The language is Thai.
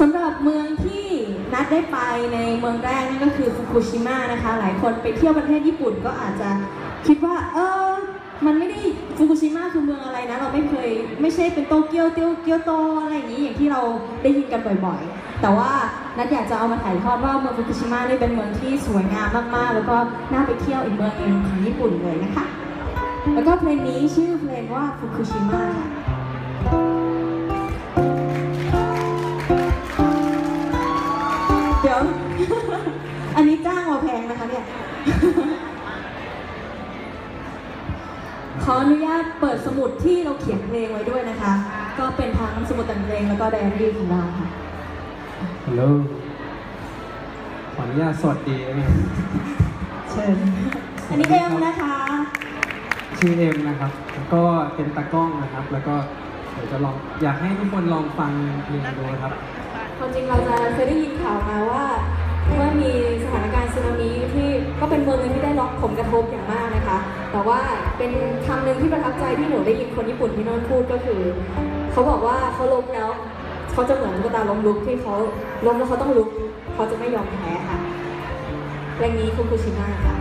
สำหรับเมืองที่นัดได้ไปในเมืองแรกนั่นก็คือฟุกุชิมะนะคะ หลายคนไปเที่ยวประเทศญี่ปุ่นก็อาจจะคิดว่า เออมันไม่ได้ฟุกุชิมะคือเมืองอะไรนะ เราไม่เคยไม่ใช่เป็นโตเกียวเตียวเกียวโตอะไรอย่างนี้อย่างที่เราได้ยินกันบ่อยๆ แต่ว่านัดอยากจะเอามาถ่ายทอดว่าเมืองฟุกุชิมะนี่เป็นเมืองที่สวยงามมากๆ แล้วก็น่าไปเที่ยวอีกเมืองหนึงของญี่ปุ่นเลยนะคะ แล้วก็เพลงนี้ชื่อเพลงว่าฟุกุชิมะค่ะ จ้างมาแพงนะคะเนี่ย ขออนุญาตเปิดสมุดที่เราเขียนเพลงไว้ด้วยนะคะ ก็เป็นทั้งสมุดแต่งเพลงแล้วก็ไดอารี่ของเราค่ะ ฮัลโหล ขออนุญาตสวัสดีนะครับเชิญ อันนี้เอ็มนะคะ ชื่อเอ็มนะครับแล้วก็เป็นตากล้องนะครับ แล้วก็เดี๋ยวจะลองอยากให้ทุกคนลองฟังเพลงดูนะครับ ความจริงเราจะเคยได้ยินข่าวมาว่าเมื่อมีสถานการณ์สึนามิที่ก็ เป็นเมืองหนึงที่ได้รับผลกระทบอย่างมากนะคะ แต่ว่าเป็นคำหนึ่งที่ประทับใจที่หนูได้ยินคนญี่ปุ่นที่โน่นพูดก็คือ เขาบอกว่าเขาล้มแล้วเขาจะเหมือนตุ๊กตาล้มลุกที่เขาล้มแล้วเขาต้องลุกเขาจะไม่ยอมแพ้ค่ะแรงนี้ฟุกุชิมะค่ะ